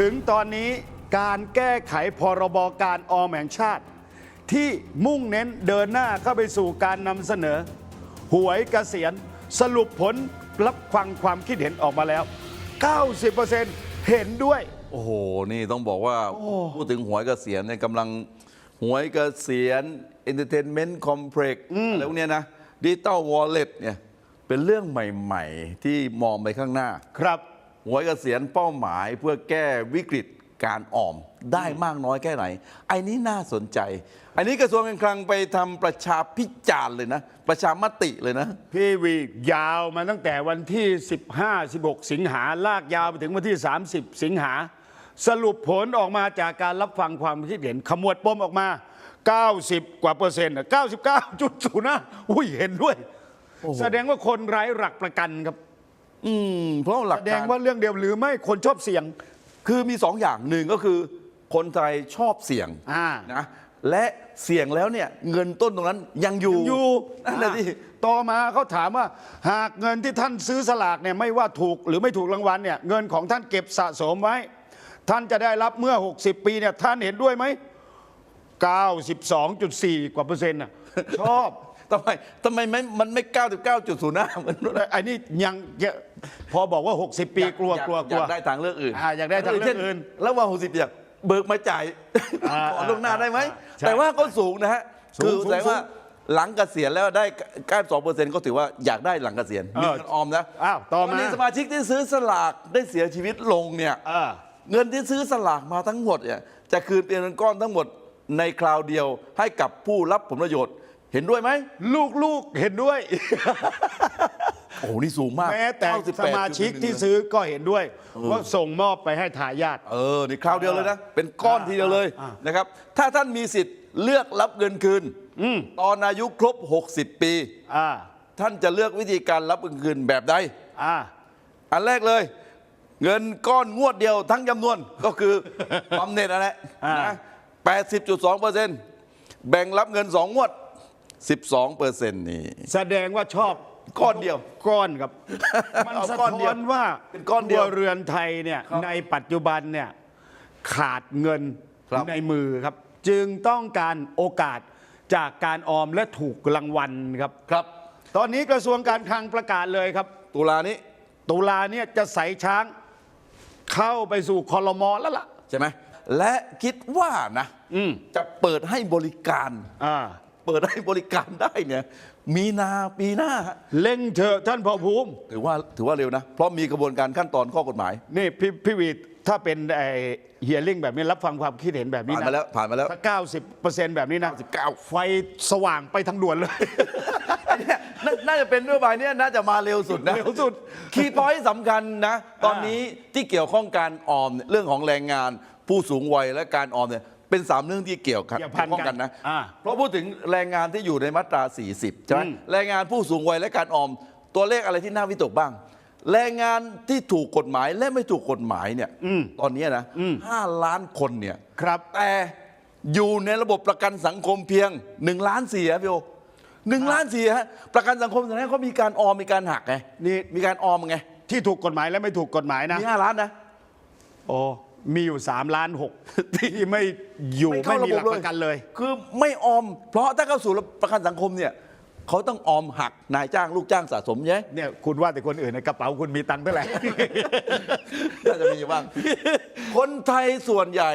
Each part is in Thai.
ถึงตอนนี้การแก้ไขพรบการออมแห่งชาติ ที่มุ่งเน้นเดินหน้าเข้าไปสู่การนำเสนอ หวยเกษียณสรุปผลรับฟังความคิดเห็นออกมาแล้ว 90%เห็นด้วย โอ้โห นี่ต้องบอกว่าพูดถึงหวยเกษียณเนี่ยกำลังหวยเกษียณ Entertainment Complex อะไรพวกเนี้ยนะดิจิตอลวอลเล็ตเนี่ยเป็นเรื่องใหม่ ๆ ที่มองไปข้างหน้าครับ หวยเกษียณเป้าหมายเพื่อแก้วิกฤตการออมได้มากน้อยแค่ไหนไอ้นี้น่าสนใจ อันนี้กระทรวงการคลังไปทำประชาพิจารณ์เลยนะ ประชามติเลยนะ พี่วียาวมาตั้งแต่วันที่ 15 16 สิงหาลากยาวไปถึงวันที่ 30 สิงหา สรุปผลออกมาจากการรับฟังความคิดเห็นขมวดปมออกมา 90 กว่าเปอร์เซ็นต์อะ99.0นะอุ้ยเห็นด้วย แสดงว่าคนไร้หลักประกันครับ อืมเพราะหลักแสดกางรว่าเรื่องเดียวหรือไม่คนชอบเสี่ยง คือมีสองอย่างหนึ่งก็คือ คนไทยชอบเสี่ยงอ่า นะและเสี่ยงแล้วเนี่ยเงินต้นตรงนั้นยังอยู่อยู่ นั่นแหละที่ ต่อมาเขาถามว่า หากเงินที่ท่านซื้อสลากเนี่ยไม่ว่าถูกหรือไม่ถูกรางวัลเนี่ยเงินของท่านเก็บสะสมไว้ ท่านจะได้รับเมื่อ 60 ปีเนี่ยท่านเห็นด้วยไหม 92.4 กว่าเปอร์เซ็นต์น่ะ ชอบ ทำไมทำไมไม่มันไม่ 99.05เหมือนแต่อันนี้ยังจะพอบอกว่า 60 ปีกลัวอยากกลัวอกลัยาวกได้ทางเลือกอื่นอ่าอยากได้ทางเลือกอื่น ช่แล้วว่า60อย่างเบิกมาจ่ายอ่าก่อนล่วงหน้าได้ไหม ใช่แต่ว่าก็สูงนะฮะสูงคือสูงแสดงว่าสูงหลังเกษียณแล้วได้92%ก็ถือว่าอยากได้หลังเกษียณมีเออเงินออมนะอ้าวต่อมา วันนี้สมาชิกที่ซื้อสลากได้เสียชีวิตลงเนี่ย อ่า เงินที่ซื้อสลากมาทั้งหมดเนี่ยจะคืนเป็นเงินก้อนทั้งหมดในคราวเดียวให้กับผู้รับผลประโยชน์ เห็นด้วยไหม ลูกๆเห็นด้วย โอ้โหนี่สูงมากแม้แต่98สมาชิกที่ซื้อก็เห็นด้วยว่าส่งมอบไปให้ทายาท เออในคราวเดียวเลยนะ เป็นก้อนทีเดียวเลยอ่านะครับ ถ้าท่านมีสิทธิ์เลือกรับเงินคืนตอนอายุครบ 60 ปี อ่าท่านจะเลือกวิธีการรับเงินคืนแบบใด อ่า อันแรกเลย เงินก้อนงวดเดียวทั้งจำนวนก็คือ บำเหน็จนั่นแหละอ่านะ80.2เปอร์เซ็นต์แบ่งรับเงิน2งวด 12เปอร์เซ็นต์นี่ แสดงว่าชอบก้อนเดียวก้อนครับ มันเอาสะก้อนท้เดีอยวนว่าเป็นก้อนเดียวครัเรือนไทยเนี่ยครับในปัจจุบันเนี่ยขาดเงินครับ ในมือครับ จึงต้องการโอกาสจากการออมและถูกรางวัลครับ ครับ ตอนนี้กระทรวงการคลังประกาศเลยครับ ตุลานี้ตุลาเนี่ยจะใส่ช้างเข้าไปสู่คอรมอแล้วล่ะ ใช่ไหมและคิดว่านะอืม จะเปิดให้บริการ อ่า เปิดให้บริการได้เนี่ยมีนาปีหน้าฮะเล่งเถอะท่านพอภูมิ ถือว่าถือว่าเร็วนะ เพราะมีกระบวนการขั้นตอนข้อกฎหมาย นี่พี่พี่วีถ้าเป็นไอเฮียริ่งแบบนี้รับฟังความคิดเห็นแบบนี้ผ่านนะมาแล้วผ่านมาแล้ว ถ้า90แบบนี้นะ99ไฟสว่างไปทางด่วนเลย อันเนี้ยน่าน่าจะเป็นนโยบายเนี้ยน่าจะมาเร็วสุดนะเร็วสุดคีย์พอยต์สำคัญนะ ตอนนี้ที่เกี่ยวข้องการออมเนี่ยเรื่องของแรงงาน ผู้สูงวัยและการออมเนี่ย เป็นสามเรื่องที่เกี่ยวกันเกี่ยวพันข้องกักันนนะ อ่าเพราะพูดถึงแรงงานที่อยู่ในมาตรา 40 ใช่ไหมอืม แรงงานผู้สูงวัยและการออม ตัวเลขอะไรที่น่าวิตกบ้าง แรงงานที่ถูกกฎหมายและไม่ถูกกฎหมายเนี่ยตอนเนี้ยนะห้าล้านคนเนี่ยครับ แต่อยู่ในระบบประกันสังคมเพียง1ล้านสี่ครับพี่โอหนึ่งล้านสี่ฮะประกันสังคมตอนนี้เขามีการออมมีการหักไงนี่ มีการออมไงที่ถูกกฎหมายและไม่ถูกกฎหมายนะ มีห้าล้านนะ โอ้ มีอยู่3ล้าน6ที่ไม่อยู่ไม่มีหลักประกันเลย คือไม่ออม เพราะถ้าเข้าสู่ประกันสังคมเนี่ยเขาต้องออมหักนายจ้างลูกจ้างสะสมใช่ไหมเนี่ยคุณว่าแต่คนอื่นในกระเป๋าคุณมีตังค์เท่าไหร่ น่าจะมีอยู่บ้าง คนไทยส่วนใหญ่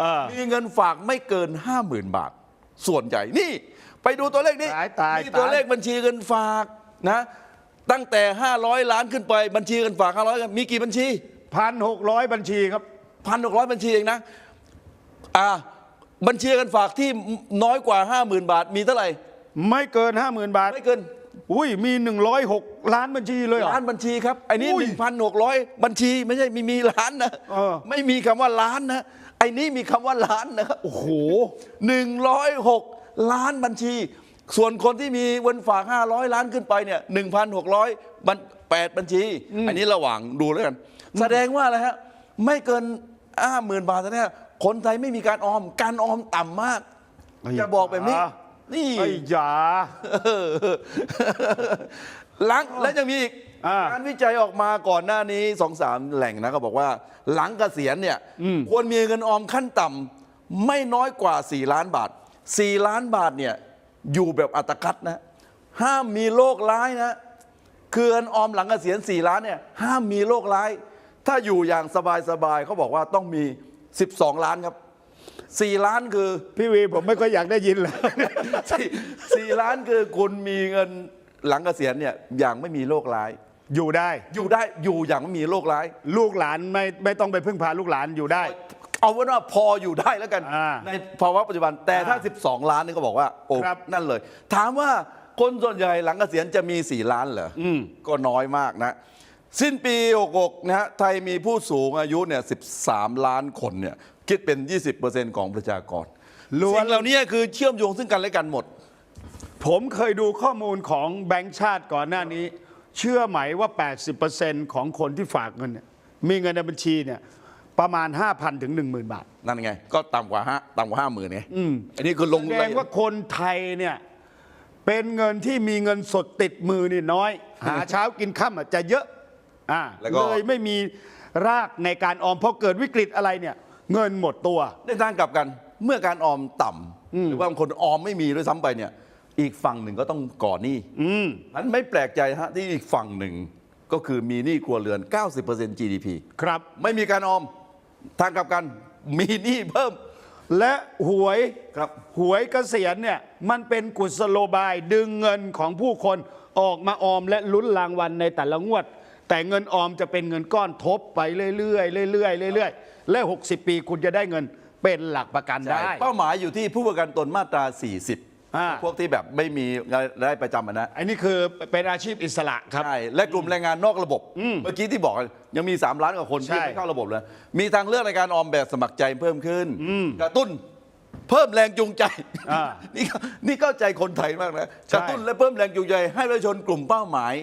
เออมีเงินฝากไม่เกิน 50,000 บาท ส่วนใหญ่นี่ ไปดูตัวเลขนี้ตายตายมีตัวตาย เลขบัญชีเงินฝากนะ ตั้งแต่ 500 ล้านขึ้นไปบัญชีเงินฝาก 500กันมีกี่บัญชี พันหกร้อยบัญชีครับ พันหกร้อยบัญชีเองนะอ่าบัญชีเงินฝากที่น้อยกว่า 50,000 บาท มีเท่าไหร่ ไม่เกิน 50,000 บาท ไม่เกิน อุ้ยมี 106 ล้านบัญชีเลยเหรอล้านบัญชีครับไอ้นี่อุ้ยหนึ่งพันหกร้อยบัญชีไม่ใช่มีมีล้านนะเออไม่มีคำว่าล้านนะไอ้นี่มีคำว่าล้านนะครับโอ้โหหนึ่งร้อยหกล้านบัญชี ส่วนคนที่มีเงินฝาก 500 ล้านขึ้นไปเนี่ยหนึ่งพันหกร้อยแปดบัญชี อันนี้ระหว่างดูแล้วกัน แสดงว่าอะไรฮะไม่เกิน ห้าหมื่นบาทแน่ๆคนไทยไม่มีการออม การออมต่ำมากไอ้จะบอกแบบนี้ยานี่ไอ้ยาหลังแล้วยังมีอีกอ่างานวิจัยออกมาก่อนหน้านี้สองสามแหล่งนะก็บอกว่า หลังเกษียณเนี่ย ควรมีเงินออมขั้นต่ำไม่น้อยกว่า 4 ล้านบาท 4 ล้านบาทเนี่ยอยู่แบบอัตคัดนะห้ามมีโรคร้ายนะ คือเงินออมหลังเกษียณ4ล้านเนี่ยห้ามมีโรคร้าย ถ้าอยู่อย่างสบายๆเขาบอกว่าต้องมี 12 ล้านครับ 4 ล้านคือพี่วีผมไม่ค่อยอยากได้ยินเลยสี่สี่ล้านคือคุณมีเงินหลังเกษียณเนี่ยอย่างไม่มีโรคร้าย อยู่ได้ อยู่ได้อยู่อย่างไม่มีโรคร้าย ลูกหลานไม่ไม่ต้องไปพึ่งพาลูกหลานอยู่ได้ เอาเป็นว่าพออยู่ได้แล้วกัน อ่าในภาวะปัจจุบันแต่ถ้าอ่า12 ล้านนี่ก็บอกว่าโอ้ครับ นั่นเลย ถามว่าคนส่วนใหญ่หลังเกษียณจะมี 4 ล้านเหรออมก็น้อยมากนะ สิ้นปี 66 นะฮะ ไทยมีผู้สูงอายุเนี่ย 13 ล้านคนเนี่ย คิดเป็น 20%ของประชากรล้วนสิ่งเหล่านี้คือเชื่อมโยงซึ่งกันและกันหมด ผมเคยดูข้อมูลของแบงก์ชาติก่อนหน้านี้ เชื่อไหมว่า 80%ของคนที่ฝากเงินเนี่ยมีเงินในบัญชีเนี่ยประมาณ 5,000 ถึง 10,000 บาท นั่นไง ก็ต่ำกว่าห้าต่ำกว่าห้าหมื่นไงอันนี้คือลงแสดงว่าคนไทยเนี่ยเป็นเงินที่มีเงินสดติดมือนี่น้อย หาเช้ากินค่ำอะจะเยอะ อ่าแล้วก็ เลยไม่มีรากในการออมพอเกิดวิกฤตอะไรเนี่ย เงินหมดตัว ในทางกลับกันเมื่อการออมต่ำหรือว่าบางคนออมไม่มีด้วยซ้ำไปเนี่ย อีกฝั่งหนึ่งก็ต้องก่อหนี้อืมนั้นไม่แปลกใจฮะที่อีกฝั่งหนึ่งก็คือมีหนี้ครัวเรือน 90% GDP ครับ ไม่มีการออมทางกลับกันมีหนี้เพิ่ม และหวยครับ หวยเกษียณเนี่ยมันเป็นกุศโลบายดึงเงินของผู้คนออกมาออมและลุ้นรางวัลในแต่ละงวด แต่เงินออมจะเป็นเงินก้อนทบไปเรื่อยๆเรื่อยๆเรื่อยๆและ 60 ปีคุณจะได้เงินเป็นหลักประกันได้ เป้าหมายอยู่ที่ผู้ประกันตนมาตราอ่า40 พวกที่แบบไม่มีรายได้ประจำอะนะอันนี้คือเป็นอาชีพอิสระครับใช่และกลุ่มแรงงานนอกระบบ เมื่อกี้ที่บอกยังมี 3 ล้านกว่าคนที่ใช่ไม่เข้าระบบเลยมีทางเลือกในการออมแบบสมัครใจเพิ่มขึ้นกระตุ้นเพิ่มแรงจูงใจอ่านี่นี่เข้าใจคนไทยมากนะใช่กระตุ้นและเพิ่มแรงจูงใจให้ประชาชนกลุ่มเป้าหมาย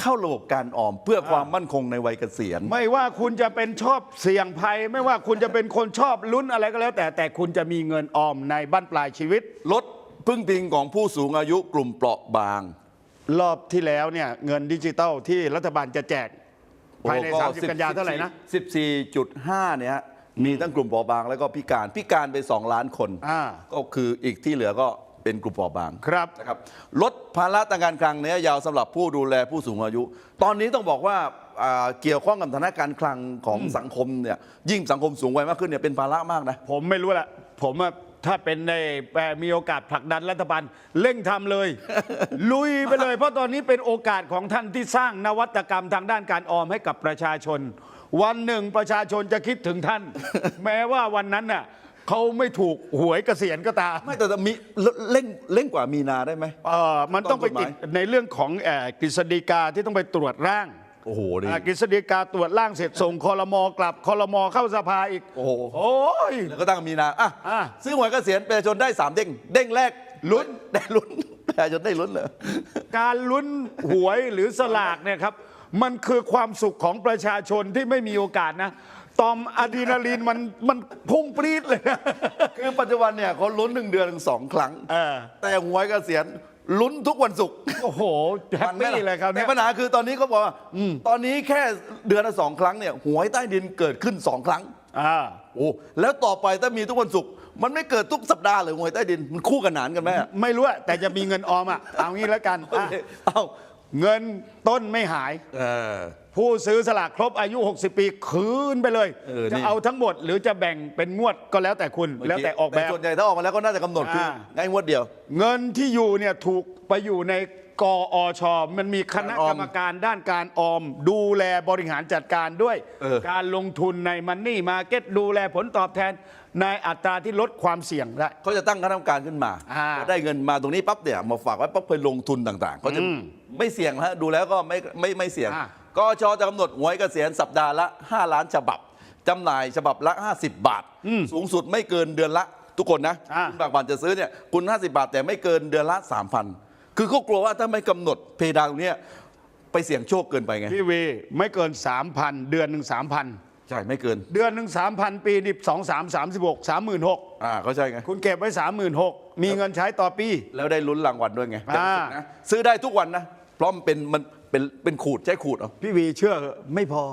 เข้าระบบการออมเพื่อความมั่นคงในวัยเกษียณ ไม่ว่าคุณจะเป็นชอบเสี่ยงภัย ไม่ว่าคุณจะเป็นคนชอบลุ้นอะไรก็แล้ว แต่แต่คุณจะมีเงินออมในบั้นปลายชีวิต ลดพึ่งพิงของผู้สูงอายุกลุ่มเปราะบาง รอบที่แล้วเนี่ยเงินดิจิตอลที่รัฐบาลจะแจกภายในโอ้ก็30 กันยาเท่าไหร่นะ 14.5 เนี่ยฮะมีทั้งกลุ่มเปราะบางแล้วก็พิการพิการไป 2 ล้านคน อ่า ก็คืออีกที่เหลือก็ เป็นกลุ่มเปราะบางครับนะครับลดภาระทางการคลังระยะยาวสำหรับผู้ดูแลผู้สูงอายุ ตอนนี้ต้องบอกว่าอ่าเกี่ยวข้องกับฐานะการคลังของสังคมเนี่ยยิ่งสังคมสูงวัยมากขึ้นเนี่ยเป็นภาระมากนะผมไม่รู้ละผมอะถ้าเป็นในเอ่อมีโอกาสผลักดันรัฐบาลเร่งทำเลย ลุยไปเลย เพราะตอนนี้เป็นโอกาสของท่านที่สร้างนวัตกรรมทางด้านการออมให้กับประชาชน วันหนึ่งประชาชนจะคิดถึงท่าน แม้ว่าวันนั้นน่ะ เขาไม่ถูกหวยเกษียณก็ตามไม่แต่มีเร่งเร่งกว่ามีนาได้ไหมเออมันต้องไปติดต้องกฎหมายในเรื่องของเอ่อกฤษฎีกาที่ต้องไปตรวจร่างโอ้โหดิ อ่ากฤษฎีกาตรวจร่างเสร็จส่งคอรมอกลับคอรมอเข้าสภาอีก โอ้โห โอ้ย แล้วก็ตั้งมีนาอะอะ ซื้อหวยเกษียณประชาชนได้สามเด้งเด้งแรกลุ้นได้ลุ้นประชาชนได้ลุ้นเหรอ การลุ้นหวยหรือสลากเนี่ยครับ มันคือความสุขของประชาชนที่ไม่มีโอกาสนะ ตอมอะดรีนาลีนมันมันพุ่งปรี๊ดเลยนะ คือปัจจุบันเนี่ยเขาลุ้นหนึ่งเดือนถึงสองครั้ง เออ แต่หวยเกษียณลุ้นทุกวันศุกร์โอ้โหแฮปปี้เลยครับแต่เนี่ยปัญหาคือตอนนี้เขาบอกว่าตอนนี้แค่เดือนละสองครั้งเนี่ยหวยใต้ดินเกิดขึ้นสองครั้ง อ่า โอ้แล้วต่อไปถ้ามีทุกวันศุกร์มันไม่เกิดทุกสัปดาห์เลยหวยใต้ดินมันคู่กันหนานกันไหมอะ ไม่รู้อะแต่จะมีเงินออมอะเอางี้แล้วกันอะ เอ้า เงินต้นไม่หาย เออ ผู้ซื้อสลากครบอายุ 60 ปีคืนไปเลย เออนี่ จะเอาทั้งหมดหรือจะแบ่งเป็นงวดก็แล้วแต่คุณแล้วแต่ออกแบบ ส่วนใหญ่ถ้าออกมาแล้วก็น่าจะกำหนดคืออ่าง่ายงวดเดียว เงินที่อยู่เนี่ยถูกไปอยู่ในกอช มันมีคณะการออมกรรมการด้านการออม ดูแลบริหารจัดการด้วย เออ การลงทุนในมันนี่มาเก็ตดูแลผลตอบแทน ในอัตราที่ลดความเสี่ยงได้ เขาจะตั้งคณะกรรมการขึ้นมาอ่าพอได้เงินมาตรงนี้ปั๊บเนี่ยมาฝากไว้ปั๊บเพื่อลงทุนต่างๆเขาจะไม่เสี่ยงฮะดูแล้วก็ไม่ไม่ไม่เสี่ยงอ่า กชจะกำหนดหวยเกษียณสัปดาห์ละ 5 ล้านฉบับจำหน่ายฉบับละ 50 บาท สูงสุดไม่เกินเดือนละ ทุกคนนะอ่า คุณบางวันจะซื้อเนี่ยคุณ 50 บาท แต่ไม่เกินเดือนละ 3,000 คือเขากลัวว่าถ้าไม่กำหนดเพดานตรงเนี้ยไปเสี่ยงโชคเกินไปไง พี่วีไม่เกิน 3,000 เดือนหนึ่ง3,000 ใช่ไม่เกิน เดือนหนึ่ง3,000ปีนี่สองสามสามสิบหกสามหมื่นหกอ่าเขาใช่ไง คุณเก็บไว้สามหมื่นหกมีเงินใช้ต่อปี แล้วได้ลุ้นรางวัลด้วยไงอ่า นะซื้อได้ทุกวันนะเพราะมันเป็นมันเป็นเป็นขูดใช้ขูดเอา พี่วีเชื่อเหอะไม่พอ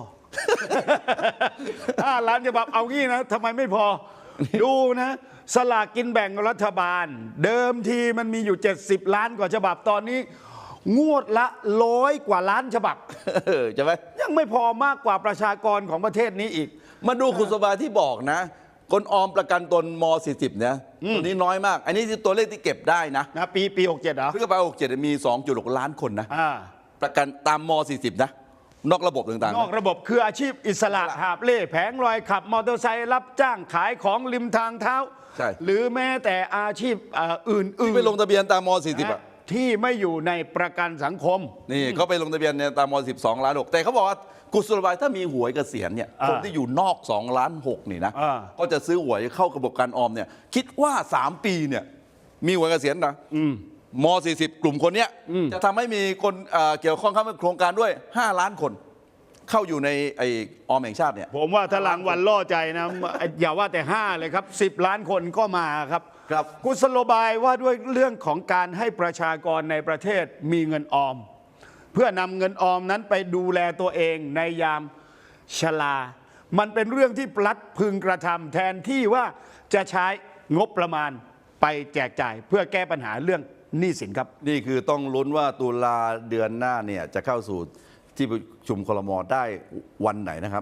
ห้าล้านฉบับเอางี้นะทำไมไม่พอ ดูนะ สลากกินแบ่งรัฐบาล เดิมทีมันมีอยู่ 70 ล้านกว่าฉบับตอนนี้ งวดละร้อยกว่าล้านฉบับเออใช่ไหมยังไม่พอมากกว่าประชากรของประเทศนี้อีก มาดูคุณสบายที่บอกนะ คนออมประกันตนม 40 เนี่ยตัวนี้น้อยมาก อันนี้คือตัวเลขที่เก็บได้นะนะปีปี 67เหรอเพื่อไป67 มี 2.6 ล้านคนนะอ่าประกันตามม 40 นะนอกระบบต่างๆ นอกระบบคืออาชีพอิสระหาบเล่แผงลอยขับ มอเตอร์ไซค์รับจ้างขายของริมทางเท้าใช่หรือแม้แต่อาชีพเอ่ออื่นๆที่ไปลงทะเบียนตามม 40 อะ ที่ไม่อยู่ในประกันสังคม นี่เขาไปลงทะเบียนเนี่ยตามม12 ล้านหกแต่เขาบอกว่ากุศโลบายถ้ามีหวยเกษียณเนี่ยอ่าคนที่อยู่นอก 2 ล้าน6นี่นะอ่าก็จะซื้อหวยเข้ากระบบการออมเนี่ยคิดว่า 3 ปีเนี่ยมีหวยเกษียณนะม 40 กลุ่มคนเนี้ยจะทำให้มีคนเอ่อเกี่ยวข้องเข้ามาโครงการด้วย 5 ล้านคนเข้าอยู่ในไอออมแห่งชาติเนี่ยผมว่าถ้ารางวัลล่อใจนะอย่าว่าแต่ 5 เลยครับ 10 ล้านคนก็มาครับ ครับกุศโลบายว่าด้วยเรื่องของการให้ประชากรในประเทศมีเงินออม เพื่อนำเงินออมนั้นไปดูแลตัวเองในยามชรามันเป็นเรื่องที่ปลัดพึงกระทำแทนที่ว่าจะใช้งบประมาณไปแจกจ่ายเพื่อแก้ปัญหาเรื่องหนี้สินครับ นี่คือต้องลุ้นว่าตุลาเดือนหน้าเนี่ยจะเข้าสู่ที่ประชุมคลมได้วันไหนนะครับ